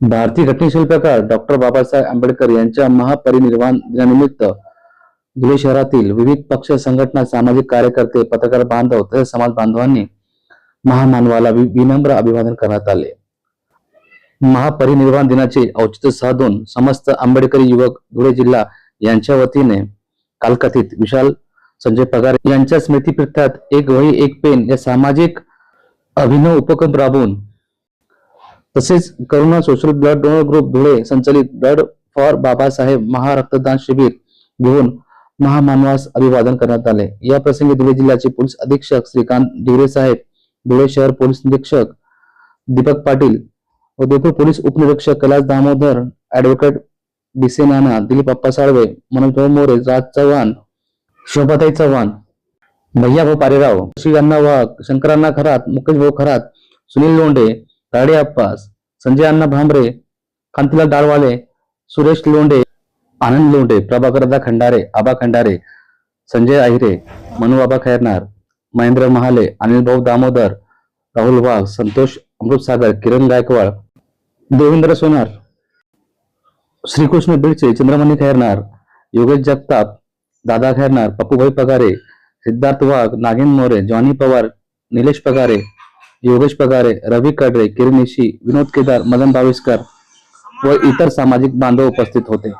भारतीय घटनाशिल्पकार डॉक्टर बाबासाहेब आंबेडकर यांच्या महापरिनिर्वाण दिनानिमित्त धुळे शहरातील विविध पक्ष संघटना सामाजिक कार्यकर्ते पत्रकार बांधव तसेच समाज बांधवांनी महामानवाला विनम्र अभिवादन करण्यात आले. महापरिनिर्वाण दिनाचे औचित्य साधून समस्त आंबेडकरी युवक धुळे जिल्हा यांच्या वतीने कालकथित विशाल संजय पगार यांच्या स्मृतीप्रित्यात एक वही एक पेन या सामाजिक अभिनव उपक्रम राबवून तसेच Karuna social blood donor group Dhule संचलित ब्लड फॉर बाबासाहेब महारक्तदान शिबिर घेऊन महामानवास अभिवादन करण्यात आले. या प्रसंगी धुळे जिल्ह्याचे पोलीस अधीक्षक श्रीकांत ढिवरे साहेब धुळे शहर पोलीस निरीक्षक दीपक पाटील उदयपूर पोलीस उपनिरीक्षक कैलास दामोदर ऍडव्होकेट बिसे नाना दिलीप अप्पा साळवे मनोज मोरे राज चव्हाण शोभाताई चव्हाण भैयाभाऊ पारेराव श्री अण्णा वाघ शंकरांना खरात मुकेश भाऊ खरात सुनील लोंढे राडे अप्पास संजय अण्णा भांबरे कांतीलाल डाळवाले सुरेश लोंडे आनंद लोंडे प्रभाकरदा खंडारे आबा खंडारे संजय आहिरे मनु आबा खैरनार महेंद्र महाले अनिल भाऊ दामोदर राहुल वाघ संतोष अमृतसागर किरण गायकवाड देवेंद्र सोनार श्रीकृष्ण बिडचे चंद्रमणी खैरनार योगेश जगताप दादा खैरनार पप्पूभाई पगारे सिद्धार्थ वाघ नागिन मोरे जॉनी पवार निलेश पगारे योगेश पगारे रवी कडरे किरण विनोद केदार मदन बाविस्कर व इतर सामाजिक बांधव उपस्थित होते.